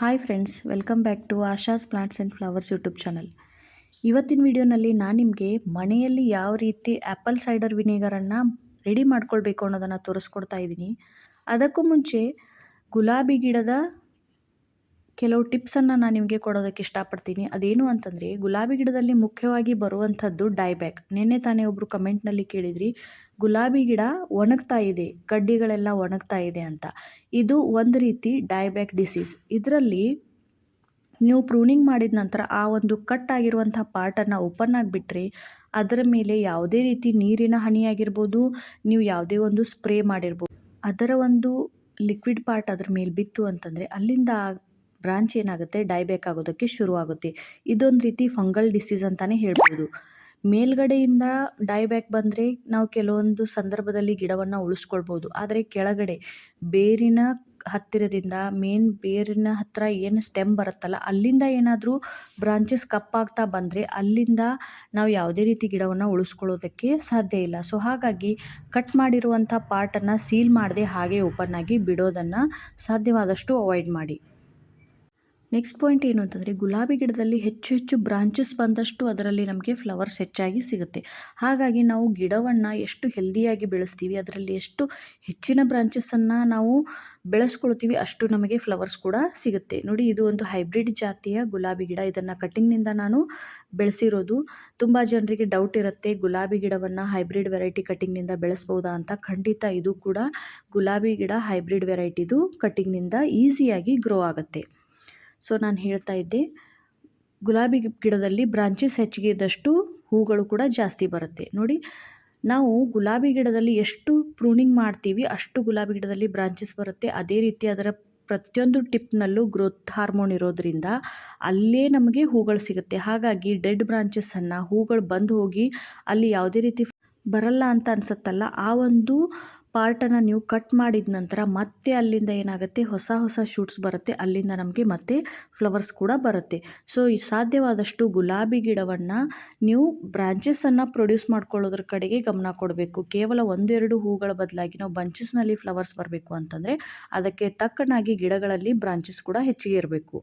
Hi friends welcome back to Asha's plants and flowers YouTube channel ಇವತ್ತಿನ ವಿಡಿಯೋನಲ್ಲಿ ನಾನು ನಿಮಗೆ ಮನೆಯಲ್ಲಿ ಯಾವ ರೀತಿ ಆ್ಯಪಲ್ ಸೈಡರ್ ವಿನೇಗರನ್ನು ರೆಡಿ ಮಾಡ್ಕೊಳ್ಬೇಕು ಅನ್ನೋದನ್ನು ತೋರಿಸ್ಕೊಡ್ತಾ ಇದ್ದೀನಿ. ಅದಕ್ಕೂ ಮುಂಚೆ ಗುಲಾಬಿ ಗಿಡದ ಕೆಲವು ಟಿಪ್ಸನ್ನು ನಾನು ನಿಮಗೆ ಕೊಡೋದಕ್ಕೆ ಇಷ್ಟಪಡ್ತೀನಿ. ಅದೇನು ಅಂತಂದರೆ, ಗುಲಾಬಿ ಗಿಡದಲ್ಲಿ ಮುಖ್ಯವಾಗಿ ಬರುವಂಥದ್ದು ಡೈಬ್ಯಾಕ್ ನಿನ್ನೆ ತಾನೇ ಒಬ್ಬರು ಕಮೆಂಟ್ನಲ್ಲಿ ಕೇಳಿದ್ರಿ ಗುಲಾಬಿ ಗಿಡ ಒಣಗ್ತಾ ಇದೆ, ಕಡ್ಡಿಗಳೆಲ್ಲ ಒಣಗ್ತಾ ಇದೆ ಅಂತ. ಇದು ಒಂದು ರೀತಿ ಡೈಬ್ಯಾಕ್ ಡಿಸೀಸ್. ಇದರಲ್ಲಿ ನೀವು ಪ್ರೂನಿಂಗ್ ಮಾಡಿದ ನಂತರ ಆ ಒಂದು ಕಟ್ ಆಗಿರುವಂಥ ಪಾರ್ಟನ್ನು ಓಪನ್ ಆಗಿಬಿಟ್ರೆ ಅದರ ಮೇಲೆ ಯಾವುದೇ ರೀತಿ ನೀರಿನ ಹನಿಯಾಗಿರ್ಬೋದು ನೀವು ಯಾವುದೇ ಒಂದು ಸ್ಪ್ರೇ ಮಾಡಿರ್ಬೋದು. ಅದರ ಒಂದು ಲಿಕ್ವಿಡ್ ಪಾರ್ಟ್ ಅದ್ರ ಮೇಲೆ ಬಿತ್ತು ಅಂತಂದರೆ ಅಲ್ಲಿಂದ ಬ್ರಾಂಚ್ ಏನಾಗುತ್ತೆ? ಡೈಬ್ಯಾಕ್ ಆಗೋದಕ್ಕೆ ಶುರುವಾಗುತ್ತೆ. ಇದೊಂದು ರೀತಿ ಫಂಗಲ್ ಡಿಸೀಸ್ ಅಂತಲೇ ಹೇಳ್ಬೋದು. ಮೇಲ್ಗಡೆಯಿಂದ ಡೈಬ್ಯಾಕ್ ಬಂದರೆ ನಾವು ಕೆಲವೊಂದು ಸಂದರ್ಭದಲ್ಲಿ ಗಿಡವನ್ನು ಉಳಿಸ್ಕೊಳ್ಬೋದು. ಆದರೆ ಕೆಳಗಡೆ ಬೇರಿನ ಹತ್ತಿರದಿಂದ ಮೇನ್ ಬೇರಿನ ಹತ್ತಿರ ಏನು ಸ್ಟೆಮ್ ಬರುತ್ತಲ್ಲ, ಅಲ್ಲಿಂದ ಏನಾದರೂ ಬ್ರಾಂಚಸ್ ಕಪ್ಪಾಗ್ತಾ ಬಂದರೆ ಅಲ್ಲಿಂದ ನಾವು ಯಾವುದೇ ರೀತಿ ಗಿಡವನ್ನು ಉಳಿಸ್ಕೊಳ್ಳೋದಕ್ಕೆ ಸಾಧ್ಯ ಇಲ್ಲ. ಸೊ ಹಾಗಾಗಿ ಕಟ್ ಮಾಡಿರುವಂಥ ಪಾರ್ಟನ್ನು ಸೀಲ್ ಮಾಡದೆ ಹಾಗೆ ಓಪನ್ ಆಗಿ ಬಿಡೋದನ್ನು ಸಾಧ್ಯವಾದಷ್ಟು ಅವಾಯ್ಡ್ ಮಾಡಿ. ನೆಕ್ಸ್ಟ್ ಪಾಯಿಂಟ್ ಏನು ಅಂತಂದರೆ ಗುಲಾಬಿ ಗಿಡದಲ್ಲಿ ಹೆಚ್ಚು ಹೆಚ್ಚು ಬ್ರಾಂಚಸ್ ಬಂದಷ್ಟು ಅದರಲ್ಲಿ ನಮಗೆ ಫ್ಲವರ್ಸ್ ಹೆಚ್ಚಾಗಿ ಸಿಗುತ್ತೆ. ಹಾಗಾಗಿ ನಾವು ಗಿಡವನ್ನು ಎಷ್ಟು ಹೆಲ್ದಿಯಾಗಿ ಬೆಳೆಸ್ತೀವಿ, ಅದರಲ್ಲಿ ಎಷ್ಟು ಹೆಚ್ಚಿನ ಬ್ರಾಂಚಸ್ಸನ್ನು ನಾವು ಬೆಳೆಸ್ಕೊಳ್ತೀವಿ ಅಷ್ಟು ನಮಗೆ ಫ್ಲವರ್ಸ್ ಕೂಡ ಸಿಗುತ್ತೆ. ನೋಡಿ, ಇದು ಒಂದು ಹೈಬ್ರಿಡ್ ಜಾತಿಯ ಗುಲಾಬಿ ಗಿಡ. ಇದನ್ನು ಕಟಿಂಗ್ನಿಂದ ನಾನು ಬೆಳೆಸಿರೋದು. ತುಂಬ ಜನರಿಗೆ ಡೌಟ್ ಇರುತ್ತೆ, ಗುಲಾಬಿ ಗಿಡವನ್ನು ಹೈಬ್ರಿಡ್ ವೆರೈಟಿ ಕಟಿಂಗ್ನಿಂದ ಬೆಳೆಸ್ಬೋದಾ ಅಂತ. ಖಂಡಿತ ಇದು ಕೂಡ ಗುಲಾಬಿ ಗಿಡ ಹೈಬ್ರಿಡ್ ವೆರೈಟಿದು ಕಟಿಂಗ್ನಿಂದ ಈಸಿಯಾಗಿ ಗ್ರೋ ಆಗುತ್ತೆ. ಸೊ ನಾನು ಹೇಳ್ತಾ ಇದ್ದೆ, ಗುಲಾಬಿ ಗಿಡದಲ್ಲಿ ಬ್ರಾಂಚಸ್ ಹೆಚ್ಚಿಗೆ ಇದ್ದಷ್ಟು ಹೂಗಳು ಕೂಡ ಜಾಸ್ತಿ ಬರುತ್ತೆ. ನೋಡಿ, ನಾವು ಗುಲಾಬಿ ಗಿಡದಲ್ಲಿ ಎಷ್ಟು ಪ್ರೂನಿಂಗ್ ಮಾಡ್ತೀವಿ, ಅಷ್ಟು ಗುಲಾಬಿ ಗಿಡದಲ್ಲಿ ಬ್ರಾಂಚಸ್ ಬರುತ್ತೆ. ಅದೇ ರೀತಿ ಅದರ ಪ್ರತಿಯೊಂದು ಟಿಪ್ನಲ್ಲೂ ಗ್ರೋತ್ ಹಾರ್ಮೋನ್ ಇರೋದರಿಂದ ಅಲ್ಲೇ ನಮಗೆ ಹೂಗಳು ಸಿಗುತ್ತೆ. ಹಾಗಾಗಿ ಡೆಡ್ ಬ್ರಾಂಚಸ್ಸನ್ನು ಹೂಗಳು ಬಂದು ಹೋಗಿ ಅಲ್ಲಿ ಯಾವುದೇ ರೀತಿ ಬರಲ್ಲ ಅಂತ ಅನಿಸುತ್ತಲ್ಲ, ಆ ಒಂದು ಪಾರ್ಟನ್ನು ನೀವು ಕಟ್ ಮಾಡಿದ ನಂತರ ಮತ್ತೆ ಅಲ್ಲಿಂದ ಏನಾಗುತ್ತೆ? ಹೊಸ ಹೊಸ ಶೂಟ್ಸ್ ಬರುತ್ತೆ. ಅಲ್ಲಿಂದ ನಮಗೆ ಮತ್ತೆ ಫ್ಲವರ್ಸ್ ಕೂಡ ಬರುತ್ತೆ. ಸೊ ಈ ಸಾಧ್ಯವಾದಷ್ಟು ಗುಲಾಬಿ ಗಿಡವನ್ನು ನೀವು ಬ್ರಾಂಚಸನ್ನು ಪ್ರೊಡ್ಯೂಸ್ ಮಾಡ್ಕೊಳ್ಳೋದ್ರ ಕಡೆಗೆ ಗಮನ ಕೊಡಬೇಕು. ಕೇವಲ ಒಂದೆರಡು ಹೂಗಳ ಬದಲಾಗಿ ನಾವು ಬಂಚಸ್ನಲ್ಲಿ ಫ್ಲವರ್ಸ್ ಬರಬೇಕು ಅಂತಂದರೆ ಅದಕ್ಕೆ ತಕ್ಕನಾಗಿ ಗಿಡಗಳಲ್ಲಿ ಬ್ರಾಂಚಸ್ ಕೂಡ ಹೆಚ್ಚಿಗೆ ಇರಬೇಕು.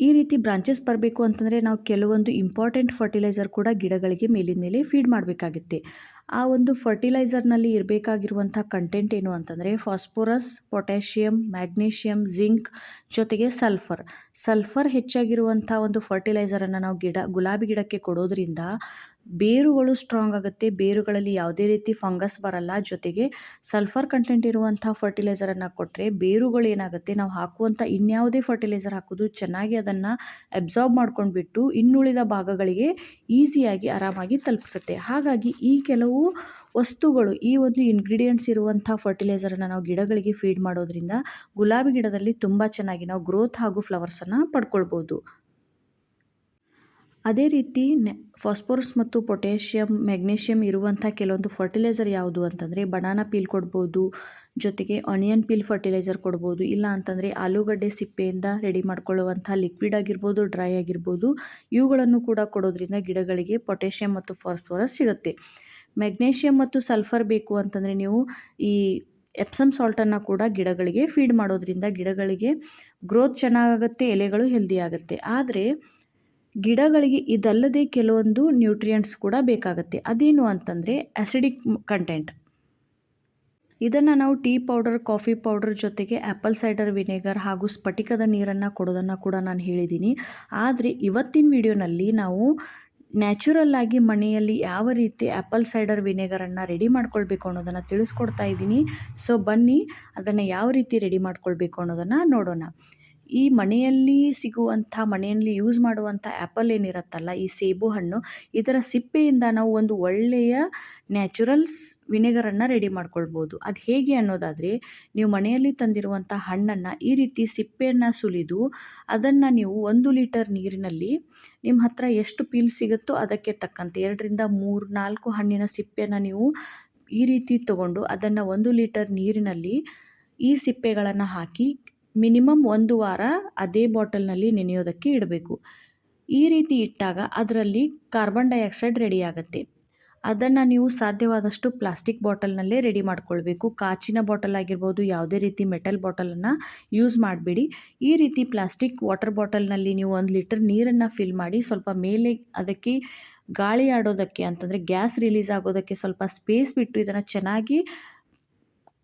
ಈ ರೀತಿ ಬ್ರಾಂಚಸ್ ಬರಬೇಕು ಅಂತಂದರೆ ನಾವು ಕೆಲವೊಂದು ಇಂಪಾರ್ಟೆಂಟ್ ಫರ್ಟಿಲೈಸರ್ ಕೂಡ ಗಿಡಗಳಿಗೆ ಮೇಲಿನ ಮೇಲೆ ಫೀಡ್ ಮಾಡಬೇಕಾಗುತ್ತೆ. ಆ ಒಂದು ಫರ್ಟಿಲೈಸರ್ನಲ್ಲಿ ಇರಬೇಕಾಗಿರುವಂಥ ಕಂಟೆಂಟ್ ಏನು ಅಂತಂದರೆ ಫಾಸ್ಫೋರಸ್ ಪೊಟ್ಯಾಷಿಯಮ್ ಮ್ಯಾಗ್ನೀಷಿಯಮ್ ಜಿಂಕ್ ಜೊತೆಗೆ ಸಲ್ಫರ್. ಸಲ್ಫರ್ ಹೆಚ್ಚಾಗಿರುವಂಥ ಒಂದು ಫರ್ಟಿಲೈಸರನ್ನು ನಾವು ಗಿಡ, ಗುಲಾಬಿ ಗಿಡಕ್ಕೆ ಕೊಡೋದ್ರಿಂದ ಬೇರುಗಳು ಸ್ಟ್ರಾಂಗ್ ಆಗುತ್ತೆ. ಬೇರುಗಳಲ್ಲಿ ಯಾವುದೇ ರೀತಿ ಫಂಗಸ್ ಬರಲ್ಲ. ಜೊತೆಗೆ ಸಲ್ಫರ್ ಕಂಟೆಂಟ್ ಇರುವಂಥ ಫರ್ಟಿಲೈಸರನ್ನು ಕೊಟ್ಟರೆ ಬೇರುಗಳು ಏನಾಗುತ್ತೆ? ನಾವು ಹಾಕುವಂಥ ಇನ್ಯಾವುದೇ ಫರ್ಟಿಲೈಸರ್ ಹಾಕೋದು ಚೆನ್ನಾಗಿ ಅದನ್ನು ಅಬ್ಸಾರ್ಬ್ ಮಾಡ್ಕೊಂಡ್ಬಿಟ್ಟು ಇನ್ನುಳಿದ ಭಾಗಗಳಿಗೆ ಈಸಿಯಾಗಿ ಆರಾಮಾಗಿ ತಲುಪಿಸುತ್ತೆ. ಹಾಗಾಗಿ ಈ ಕೆಲವು ವಸ್ತುಗಳು, ಈ ಒಂದು ಇಂಗ್ರೀಡಿಯೆಂಟ್ಸ್ ಇರುವಂಥ ಫರ್ಟಿಲೈಸರನ್ನು ನಾವು ಗಿಡಗಳಿಗೆ ಫೀಡ್ ಮಾಡೋದ್ರಿಂದ ಗುಲಾಬಿ ಗಿಡದಲ್ಲಿ ತುಂಬ ಚೆನ್ನಾಗಿ ನಾವು ಗ್ರೋತ್ ಹಾಗೂ ಫ್ಲವರ್ಸನ್ನು ಪಡ್ಕೊಳ್ಬೋದು. ಅದೇ ರೀತಿ ನೆ, ಫಾಸ್ಫೋರಸ್ ಮತ್ತು ಪೊಟ್ಯಾಷಿಯಮ್ ಮೆಗ್ನೀಷಿಯಮ್ ಇರುವಂಥ ಕೆಲವೊಂದು ಫರ್ಟಿಲೈಸರ್ ಯಾವುದು ಅಂತಂದರೆ ಬನಾನಾ ಪೀಲ್ ಕೊಡ್ಬೋದು, ಜೊತೆಗೆ ಆನಿಯನ್ ಪೀಲ್ ಫರ್ಟಿಲೈಸರ್ ಕೊಡ್ಬೋದು, ಇಲ್ಲ ಅಂತಂದರೆ ಆಲೂಗಡ್ಡೆ ಸಿಪ್ಪೆಯಿಂದ ರೆಡಿ ಮಾಡ್ಕೊಳ್ಳುವಂಥ ಲಿಕ್ವಿಡ್ ಆಗಿರ್ಬೋದು, ಡ್ರೈ ಆಗಿರ್ಬೋದು, ಇವುಗಳನ್ನು ಕೂಡ ಕೊಡೋದ್ರಿಂದ ಗಿಡಗಳಿಗೆ ಪೊಟ್ಯಾಷಿಯಮ್ ಮತ್ತು ಫಾಸ್ಫೋರಸ್ ಸಿಗುತ್ತೆ. ಮೆಗ್ನೀಷಿಯಮ್ ಮತ್ತು ಸಲ್ಫರ್ ಬೇಕು ಅಂತಂದರೆ ನೀವು ಈ ಎಪ್ಸಮ್ ಸಾಲ್ಟನ್ನು ಕೂಡ ಗಿಡಗಳಿಗೆ ಫೀಡ್ ಮಾಡೋದ್ರಿಂದ ಗಿಡಗಳಿಗೆ ಗ್ರೋತ್ ಚೆನ್ನಾಗಾಗುತ್ತೆ, ಎಲೆಗಳು ಹೆಲ್ದಿ ಆಗುತ್ತೆ. ಆದರೆ ಗಿಡಗಳಿಗೆ ಇದಲ್ಲದೆ ಕೆಲವೊಂದು ನ್ಯೂಟ್ರಿಯೆಂಟ್ಸ್ ಕೂಡ ಬೇಕಾಗುತ್ತೆ. ಅದೇನು ಅಂತಂದರೆ ಆ್ಯಸಿಡಿಕ್ ಕಂಟೆಂಟ್ ಇದನ್ನು ನಾವು ಟೀ ಪೌಡರ್ ಕಾಫಿ ಪೌಡರ್ ಜೊತೆಗೆ ಆ್ಯಪಲ್ ಸೈಡರ್ ವಿನೆಗರ್ ಹಾಗೂ ಸ್ಫಟಿಕದ ನೀರನ್ನು ಕೊಡೋದನ್ನು ಕೂಡ ನಾನು ಹೇಳಿದ್ದೀನಿ ಆದರೆ ಇವತ್ತಿನ ವಿಡಿಯೋನಲ್ಲಿ ನಾವು ನ್ಯಾಚುರಲ್ ಆಗಿ ಮನೆಯಲ್ಲಿ ಯಾವ ರೀತಿ ಆ್ಯಪಲ್ ಸೈಡರ್ ವಿನೆಗರನ್ನು ರೆಡಿ ಮಾಡ್ಕೊಳ್ಬೇಕು ಅನ್ನೋದನ್ನು ತಿಳಿಸ್ಕೊಡ್ತಾ ಇದ್ದೀನಿ ಸೊ ಬನ್ನಿ, ಅದನ್ನು ಯಾವ ರೀತಿ ರೆಡಿ ಮಾಡ್ಕೊಳ್ಬೇಕು ಅನ್ನೋದನ್ನು ನೋಡೋಣ. ಈ ಮನೆಯಲ್ಲಿ ಸಿಗುವಂಥ ಮನೆಯಲ್ಲಿ ಯೂಸ್ ಮಾಡುವಂಥ ಆ್ಯಪಲ್ ಏನಿರುತ್ತಲ್ಲ, ಈ ಸೇಬು ಹಣ್ಣು ಇದರ ಸಿಪ್ಪೆಯಿಂದ ನಾವು ಒಂದು ಒಳ್ಳೆಯ ನ್ಯಾಚುರಲ್ಸ್ ವಿನೆಗರನ್ನು ರೆಡಿ ಮಾಡ್ಕೊಳ್ಬೋದು. ಅದು ಹೇಗೆ ಅನ್ನೋದಾದರೆ, ನೀವು ಮನೆಯಲ್ಲಿ ತಂದಿರುವಂಥ ಹಣ್ಣನ್ನು ಈ ರೀತಿ ಸಿಪ್ಪೆಯನ್ನು ಸುಲಿದು, ಅದನ್ನು ನೀವು ಒಂದು ಲೀಟರ್ ನೀರಿನಲ್ಲಿ ನಿಮ್ಮ ಹತ್ರ ಎಷ್ಟು ಪೀಲ್ ಸಿಗುತ್ತೋ ಅದಕ್ಕೆ ತಕ್ಕಂತೆ ಎರಡರಿಂದ ಮೂರು, ನಾಲ್ಕು ಹಣ್ಣಿನ ಸಿಪ್ಪೆಯನ್ನು ನೀವು ಈ ರೀತಿ ತಗೊಂಡು ಅದನ್ನು ಒಂದು ಲೀಟರ್ ನೀರಿನಲ್ಲಿ ಈ ಸಿಪ್ಪೆಗಳನ್ನು ಹಾಕಿ ಮಿನಿಮಮ್ ಒಂದು ವಾರ ಅದೇ ಬಾಟಲ್ನಲ್ಲಿ ನೆನೆಯೋದಕ್ಕೆ ಇಡಬೇಕು. ಈ ರೀತಿ ಇಟ್ಟಾಗ ಅದರಲ್ಲಿ ಕಾರ್ಬನ್ ಡೈಆಕ್ಸೈಡ್ ರೆಡಿ ಆಗುತ್ತೆ. ಅದನ್ನು ನೀವು ಸಾಧ್ಯವಾದಷ್ಟು ಪ್ಲಾಸ್ಟಿಕ್ ಬಾಟಲ್ನಲ್ಲೇ ರೆಡಿ ಮಾಡ್ಕೊಳ್ಬೇಕು. ಕಾಚಿನ ಬಾಟಲ್ ಆಗಿರ್ಬೋದು, ಯಾವುದೇ ರೀತಿ ಮೆಟಲ್ ಬಾಟಲನ್ನು ಯೂಸ್ ಮಾಡಬೇಡಿ. ಈ ರೀತಿ ಪ್ಲಾಸ್ಟಿಕ್ ವಾಟರ್ ಬಾಟಲ್ನಲ್ಲಿ ನೀವು ಒಂದು ಲೀಟರ್ ನೀರನ್ನು ಫಿಲ್ ಮಾಡಿ ಸ್ವಲ್ಪ ಮೇಲೆ ಅದಕ್ಕೆ ಗಾಳಿ ಆಡೋದಕ್ಕೆ ಅಂತಂದರೆ ಗ್ಯಾಸ್ ರಿಲೀಸ್ ಆಗೋದಕ್ಕೆ ಸ್ವಲ್ಪ ಸ್ಪೇಸ್ ಬಿಟ್ಟು ಇದನ್ನು ಚೆನ್ನಾಗಿ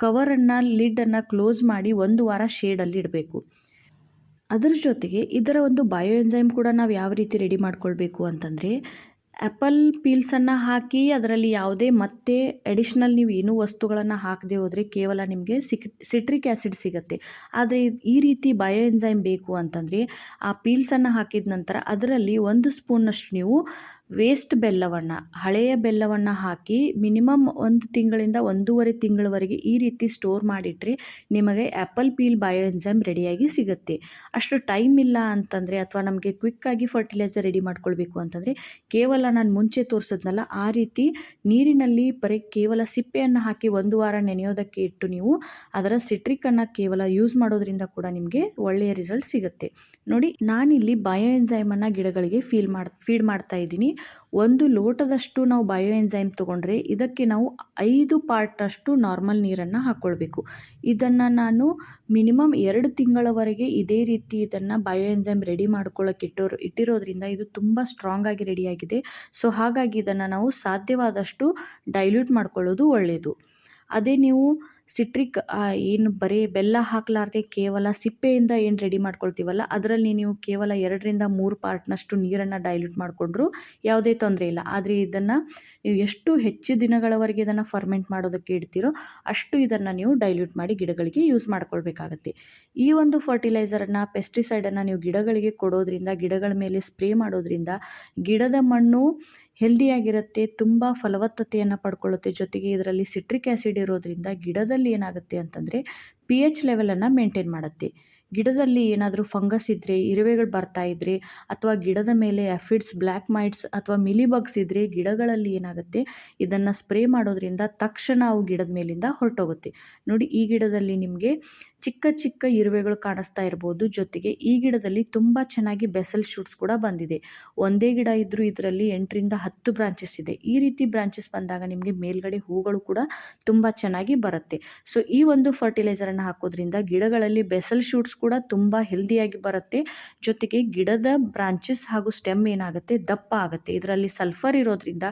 ಕವರನ್ನು ಲಿಡ್ಡನ್ನು ಕ್ಲೋಸ್ ಮಾಡಿ ಒಂದು ವಾರ ಶೇಡಲ್ಲಿ ಇಡಬೇಕು. ಅದರ ಜೊತೆಗೆ ಇದರ ಒಂದು ಬಯೋ ಎಂಜೈಮ್ ಕೂಡ ನಾವು ಯಾವ ರೀತಿ ರೆಡಿ ಮಾಡ್ಕೊಳ್ಬೇಕು ಅಂತಂದರೆ ಆ್ಯಪಲ್ ಪೀಲ್ಸನ್ನು ಹಾಕಿ ಅದರಲ್ಲಿ ಯಾವುದೇ ಮತ್ತೆ ಅಡಿಷ್ನಲ್ ನೀವು ಏನೂ ವಸ್ತುಗಳನ್ನು ಹಾಕದೆ ಹೋದರೆ ಕೇವಲ ನಿಮಗೆ ಸಿಕ್ ಸಿಟ್ರಿಕ್ ಆ್ಯಸಿಡ್ ಸಿಗುತ್ತೆ. ಆದರೆ ಈ ರೀತಿ ಬಯೋ ಎಂಜೈಮ್ ಬೇಕು ಅಂತಂದರೆ, ಆ ಪೀಲ್ಸನ್ನು ಹಾಕಿದ ನಂತರ ಅದರಲ್ಲಿ ಒಂದು ಸ್ಪೂನಷ್ಟು ನೀವು ವೇಸ್ಟ್ ಬೆಲ್ಲವನ್ನು ಹಳೆಯ ಬೆಲ್ಲವನ್ನು ಹಾಕಿ ಮಿನಿಮಮ್ ಒಂದು ತಿಂಗಳಿಂದ ಒಂದೂವರೆ ತಿಂಗಳವರೆಗೆ ಈ ರೀತಿ ಸ್ಟೋರ್ ಮಾಡಿಟ್ರೆ ನಿಮಗೆ ಆ್ಯಪಲ್ ಪೀಲ್ ಬಯೋ ಎಂಜೈಮ್ ರೆಡಿಯಾಗಿ ಸಿಗುತ್ತೆ. ಅಷ್ಟು ಟೈಮ್ ಇಲ್ಲ ಅಂತಂದರೆ ಅಥವಾ ನಮಗೆ ಕ್ವಿಕ್ಕಾಗಿ ಫರ್ಟಿಲೈಸರ್ ರೆಡಿ ಮಾಡ್ಕೊಳ್ಬೇಕು ಅಂತಂದರೆ ಕೇವಲ ನಾನು ಮುಂಚೆ ತೋರಿಸಿದ್ನಲ್ಲ, ಆ ರೀತಿ ನೀರಿನಲ್ಲಿ ಬರೀ ಕೇವಲ ಸಿಪ್ಪೆಯನ್ನು ಹಾಕಿ ಒಂದು ವಾರ ನೆನೆಯೋದಕ್ಕೆ ಇಟ್ಟು ನೀವು ಅದರ ಸಿಟ್ರಿಕನ್ನು ಕೇವಲ ಯೂಸ್ ಮಾಡೋದ್ರಿಂದ ಕೂಡ ನಿಮಗೆ ಒಳ್ಳೆಯ ರಿಸಲ್ಟ್ ಸಿಗುತ್ತೆ. ನೋಡಿ, ನಾನಿಲ್ಲಿ ಬಯೋ ಎಂಜೈಮನ್ನು ಗಿಡಗಳಿಗೆ ಫೀಲ್ ಮಾಡಿ ಫೀಡ್ ಮಾಡ್ತಾ ಇದ್ದೀನಿ. ಒಂದು ಲೋಟದಷ್ಟು ನಾವು ಬಯೋ ಎಂಜೈಮ್ ತೊಗೊಂಡ್ರೆ ಇದಕ್ಕೆ ನಾವು ಐದು ಪಾರ್ಟಷ್ಟು ನಾರ್ಮಲ್ ನೀರನ್ನು ಹಾಕ್ಕೊಳ್ಬೇಕು ಇದನ್ನು ನಾನು ಮಿನಿಮಮ್ ಎರಡು ತಿಂಗಳವರೆಗೆ ಇದೇ ರೀತಿ ಇದನ್ನು ಬಯೋ ಎಂಜೈಮ್ ರೆಡಿ ಮಾಡ್ಕೊಳ್ಳೋಕೆ ಇಟ್ಟೋರು, ಇಟ್ಟಿರೋದ್ರಿಂದ ಇದು ತುಂಬ ಸ್ಟ್ರಾಂಗ್ ಆಗಿ ರೆಡಿಯಾಗಿದೆ ಸೊ ಹಾಗಾಗಿ ಇದನ್ನು ನಾವು ಸಾಧ್ಯವಾದಷ್ಟು ಡೈಲ್ಯೂಟ್ ಮಾಡ್ಕೊಳ್ಳೋದು ಒಳ್ಳೆಯದು ಅದೇ ನೀವು ಸಿಟ್ರಿಕ್ ಏನು ಬರೀ ಬೆಲ್ಲ ಹಾಕಲಾರ್ದೆ ಕೇವಲ ಸಿಪ್ಪೆಯಿಂದ ಏನು ರೆಡಿ ಮಾಡ್ಕೊಳ್ತೀವಲ್ಲ, ಅದರಲ್ಲಿ ನೀವು ಕೇವಲ ಎರಡರಿಂದ ಮೂರು ಪಾರ್ಟ್ನಷ್ಟು ನೀರನ್ನು ಡೈಲ್ಯೂಟ್ ಮಾಡಿಕೊಂಡ್ರು ಯಾವುದೇ ತೊಂದರೆ ಇಲ್ಲ. ಆದರೆ ಇದನ್ನು ನೀವು ಎಷ್ಟು ಹೆಚ್ಚು ದಿನಗಳವರೆಗೆ ಇದನ್ನು ಫರ್ಮೆಂಟ್ ಮಾಡೋದಕ್ಕೆ ಇಡ್ತೀರೋ ಅಷ್ಟು ಇದನ್ನು ನೀವು ಡೈಲ್ಯೂಟ್ ಮಾಡಿ ಗಿಡಗಳಿಗೆ ಯೂಸ್ ಮಾಡ್ಕೊಳ್ಬೇಕಾಗತ್ತೆ. ಈ ಒಂದು ಫರ್ಟಿಲೈಸರನ್ನು ಪೆಸ್ಟಿಸೈಡನ್ನು ನೀವು ಗಿಡಗಳಿಗೆ ಕೊಡೋದ್ರಿಂದ, ಗಿಡಗಳ ಮೇಲೆ ಸ್ಪ್ರೇ ಮಾಡೋದ್ರಿಂದ ಗಿಡದ ಮಣ್ಣು ಹೆಲ್ದಿಯಾಗಿರುತ್ತೆ, ತುಂಬ ಫಲವತ್ತತೆಯನ್ನು ಪಡ್ಕೊಳ್ಳುತ್ತೆ. ಜೊತೆಗೆ ಇದರಲ್ಲಿ ಸಿಟ್ರಿಕ್ ಆ್ಯಸಿಡ್ ಇರೋದ್ರಿಂದ ಗಿಡದಲ್ಲಿ ಏನಾಗುತ್ತೆ ಅಂತಂದರೆ ಪಿ ಎಚ್ ಲೆವೆಲನ್ನು ಮೇಂಟೈನ್ ಮಾಡುತ್ತೆ. ಗಿಡದಲ್ಲಿ ಏನಾದರೂ ಫಂಗಸ್ ಇದ್ದರೆ ಇರುವೆಗಳು ಬರ್ತಾ ಇದ್ದರೆ ಅಥವಾ ಗಿಡದ ಮೇಲೆ ಆಫಿಡ್ಸ್, ಬ್ಲ್ಯಾಕ್ ಮೈಟ್ಸ್ ಅಥವಾ ಮಿಲಿಬಗ್ಸ್ ಇದ್ದರೆ ಗಿಡಗಳಲ್ಲಿ ಏನಾಗುತ್ತೆ, ಇದನ್ನು ಸ್ಪ್ರೇ ಮಾಡೋದ್ರಿಂದ ತಕ್ಷಣ ಅವು ಗಿಡದ ಮೇಲಿಂದ ಹೊರಟೋಗುತ್ತೆ. ನೋಡಿ ಈ ಗಿಡದಲ್ಲಿ ನಿಮಗೆ ಚಿಕ್ಕ ಚಿಕ್ಕ ಇರುವೆಗಳು ಕಾಣಿಸ್ತಾ ಇರ್ಬೋದು. ಜೊತೆಗೆ ಈ ಗಿಡದಲ್ಲಿ ತುಂಬ ಚೆನ್ನಾಗಿ ಬೆಸಲ್ ಶೂಟ್ಸ್ ಕೂಡ ಬಂದಿದೆ. ಒಂದೇ ಗಿಡ ಇದ್ದರೂ ಇದರಲ್ಲಿ ಎಂಟರಿಂದ ಹತ್ತು ಬ್ರಾಂಚಸ್ ಇದೆ. ಈ ರೀತಿ ಬ್ರಾಂಚಸ್ ಬಂದಾಗ ನಿಮಗೆ ಮೇಲ್ಗಡೆ ಹೂಗಳು ಕೂಡ ತುಂಬ ಚೆನ್ನಾಗಿ ಬರುತ್ತೆ. ಸೊ ಈ ಒಂದು ಫರ್ಟಿಲೈಸರನ್ನು ಹಾಕೋದ್ರಿಂದ ಗಿಡಗಳಲ್ಲಿ ಬೆಸಲ್ ಶೂಟ್ಸ್ ಕೂಡ ತುಂಬ ಹೆಲ್ದಿಯಾಗಿ ಬರುತ್ತೆ. ಜೊತೆಗೆ ಗಿಡದ ಬ್ರಾಂಚಸ್ ಹಾಗೂ ಸ್ಟೆಮ್ ಏನಾಗುತ್ತೆ? ದಪ್ಪ ಆಗುತ್ತೆ. ಇದರಲ್ಲಿ ಸಲ್ಫರ್ ಇರೋದ್ರಿಂದ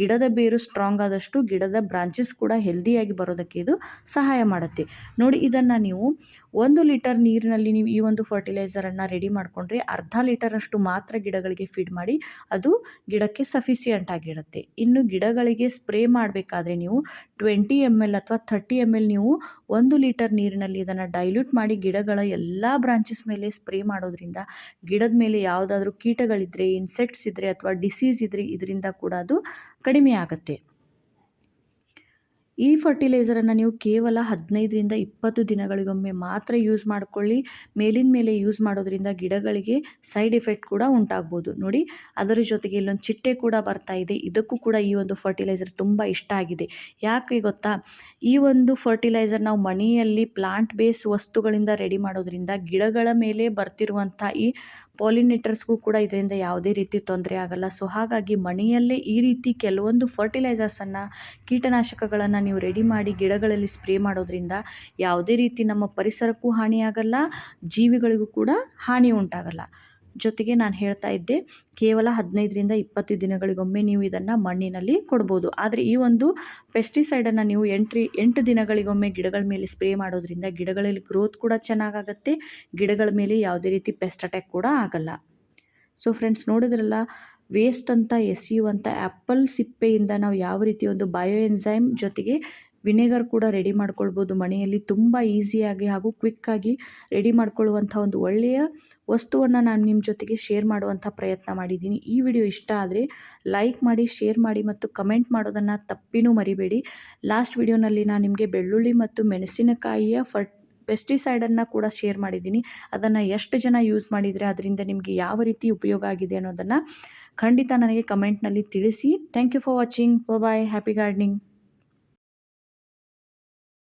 ಗಿಡದ ಬೇರು ಸ್ಟ್ರಾಂಗ್ ಆದಷ್ಟು ಗಿಡದ ಬ್ರಾಂಚಸ್ ಕೂಡ ಹೆಲ್ದಿಯಾಗಿ ಬರೋದಕ್ಕೆ ಇದು ಸಹಾಯ ಮಾಡುತ್ತೆ. ನೋಡಿ, ಇದನ್ನು ನೀವು ಒಂದು ಲೀಟರ್ ನೀರಿನಲ್ಲಿ ನೀವು ಈ ಒಂದು ಫರ್ಟಿಲೈಸರನ್ನು ರೆಡಿ ಮಾಡಿಕೊಂಡ್ರೆ ಅರ್ಧ ಲೀಟರಷ್ಟು ಮಾತ್ರ ಗಿಡಗಳಿಗೆ ಫೀಡ್ ಮಾಡಿ ಅದು ಗಿಡಕ್ಕೆ ಸಫಿಸಿಯೆಂಟ್ ಆಗಿರುತ್ತೆ. ಇನ್ನು ಗಿಡಗಳಿಗೆ ಸ್ಪ್ರೇ ಮಾಡಬೇಕಾದ್ರೆ ನೀವು ಟ್ವೆಂಟಿ ಎಂ ಎಲ್ ಅಥವಾ ಥರ್ಟಿ ಎಂ ಎಲ್ ನೀವು ಒಂದು ಲೀಟರ್ ನೀರಿನಲ್ಲಿ ಇದನ್ನು ಡೈಲ್ಯೂಟ್ ಮಾಡಿ ಗಿಡಗಳ ಎಲ್ಲ ಬ್ರಾಂಚಸ್ ಮೇಲೆ ಸ್ಪ್ರೇ ಮಾಡೋದ್ರಿಂದ ಗಿಡದ ಮೇಲೆ ಯಾವುದಾದ್ರೂ ಕೀಟಗಳಿದ್ದರೆ ಇನ್ಸೆಕ್ಟ್ಸ್ ಇದ್ದರೆ ಅಥವಾ ಡಿಸೀಸ್ ಇದ್ದರೆ ಇದರಿಂದ ಕೂಡ ಅದು ಕಡಿಮೆ ಆಗುತ್ತೆ. ಈ ಫರ್ಟಿಲೈಸರನ್ನು ನೀವು ಕೇವಲ ಹದಿನೈದರಿಂದ ಇಪ್ಪತ್ತು ದಿನಗಳಿಗೊಮ್ಮೆ ಮಾತ್ರ ಯೂಸ್ ಮಾಡಿಕೊಳ್ಳಿ. ಮೇಲಿನ ಮೇಲೆ ಯೂಸ್ ಮಾಡೋದ್ರಿಂದ ಗಿಡಗಳಿಗೆ ಸೈಡ್ ಎಫೆಕ್ಟ್ ಕೂಡ ಉಂಟಾಗ್ಬೋದು. ನೋಡಿ, ಅದರ ಜೊತೆಗೆ ಇಲ್ಲೊಂದು ಚಿಟ್ಟೆ ಕೂಡ ಬರ್ತಾ ಇದೆ. ಇದಕ್ಕೂ ಕೂಡ ಈ ಒಂದು ಫರ್ಟಿಲೈಸರ್ ತುಂಬ ಇಷ್ಟ ಆಗಿದೆ. ಯಾಕೆ ಗೊತ್ತಾ? ಈ ಒಂದು ಫರ್ಟಿಲೈಸರ್ ನಾವು ಮನೆಯಲ್ಲಿ ಪ್ಲಾಂಟ್ ಬೇಸ್ ವಸ್ತುಗಳಿಂದ ರೆಡಿ ಮಾಡೋದ್ರಿಂದ ಗಿಡಗಳ ಮೇಲೆ ಬರ್ತಿರುವಂಥ ಈ ಪಾಲಿನೇಟರ್ಸ್ಗೂ ಕೂಡ ಇದರಿಂದ ಯಾವುದೇ ರೀತಿ ತೊಂದರೆ ಆಗಲ್ಲ. ಸೊ, ಹಾಗಾಗಿ ಮನೆಯಲ್ಲೇ ಈ ರೀತಿ ಕೆಲವೊಂದು ಫರ್ಟಿಲೈಸರ್ಸನ್ನು, ಕೀಟನಾಶಕಗಳನ್ನು ನೀವು ರೆಡಿ ಮಾಡಿ ಗಿಡಗಳಲ್ಲಿ ಸ್ಪ್ರೇ ಮಾಡೋದ್ರಿಂದ ಯಾವುದೇ ರೀತಿ ನಮ್ಮ ಪರಿಸರಕ್ಕೂ ಹಾನಿಯಾಗಲ್ಲ, ಜೀವಿಗಳಿಗೂ ಕೂಡ ಹಾನಿ ಉಂಟಾಗಲ್ಲ. ಜೊತೆಗೆ ನಾನು ಹೇಳ್ತಾ ಇದ್ದೆ, ಕೇವಲ ಹದಿನೈದರಿಂದ ಇಪ್ಪತ್ತು ದಿನಗಳಿಗೊಮ್ಮೆ ನೀವು ಇದನ್ನು ಮಣ್ಣಿನಲ್ಲಿ ಕೊಡ್ಬೋದು. ಆದರೆ ಈ ಒಂದು ಪೆಸ್ಟಿಸೈಡನ್ನು ನೀವು ಎಂಟ್ರಿ, ಎಂಟು ದಿನಗಳಿಗೊಮ್ಮೆ ಗಿಡಗಳ ಮೇಲೆ ಸ್ಪ್ರೇ ಮಾಡೋದ್ರಿಂದ ಗಿಡಗಳಲ್ಲಿ ಗ್ರೋತ್ ಕೂಡ ಚೆನ್ನಾಗಾಗತ್ತೆ, ಗಿಡಗಳ ಮೇಲೆ ಯಾವುದೇ ರೀತಿ ಪೆಸ್ಟ್ ಅಟ್ಯಾಕ್ ಕೂಡ ಆಗಲ್ಲ. ಸೊ ಫ್ರೆಂಡ್ಸ್ ನೋಡಿದ್ರಲ್ಲ ವೇಸ್ಟ್ ಅಂತ ಎಸೆಯುವಂಥ ಆ್ಯಪಲ್ ಸಿಪ್ಪೆಯಿಂದ ನಾವು ಯಾವ ರೀತಿ ಒಂದು ಬಯೋ ಎನ್ಸೈಮ್ ಜೊತೆಗೆ ವಿನೆಗರ್ ಕೂಡ ರೆಡಿ ಮಾಡ್ಕೊಳ್ಬೋದು ಮನೆಯಲ್ಲಿ ತುಂಬ ಈಸಿಯಾಗಿ ಹಾಗೂ ಕ್ವಿಕ್ಕಾಗಿ ರೆಡಿ ಮಾಡ್ಕೊಳ್ಳುವಂಥ ಒಂದು ಒಳ್ಳೆಯ ವಸ್ತುವನ್ನು ನಾನು ನಿಮ್ಮ ಜೊತೆಗೆ ಶೇರ್ ಮಾಡುವಂಥ ಪ್ರಯತ್ನ ಮಾಡಿದ್ದೀನಿ. ಈ ವಿಡಿಯೋ ಇಷ್ಟ ಆದರೆ ಲೈಕ್ ಮಾಡಿ, ಶೇರ್ ಮಾಡಿ ಮತ್ತು ಕಮೆಂಟ್ ಮಾಡೋದನ್ನು ತಪ್ಪಿನೂ ಮರಿಬೇಡಿ. ಲಾಸ್ಟ್ ವಿಡಿಯೋನಲ್ಲಿ ನಾನು ನಿಮಗೆ ಬೆಳ್ಳುಳ್ಳಿ ಮತ್ತು ಮೆಣಸಿನಕಾಯಿಯ ಫರ್ಟ್ ಪೆಸ್ಟಿಸೈಡನ್ನು ಕೂಡ ಶೇರ್ ಮಾಡಿದ್ದೀನಿ. ಅದನ್ನು ಎಷ್ಟು ಜನ ಯೂಸ್ ಮಾಡಿದರೆ ಅದರಿಂದ ನಿಮಗೆ ಯಾವ ರೀತಿ ಉಪಯೋಗ ಆಗಿದೆ ಅನ್ನೋದನ್ನು ಖಂಡಿತ ನನಗೆ ಕಮೆಂಟ್ನಲ್ಲಿ ತಿಳಿಸಿ. Thank you for watching. Bye happy gardening.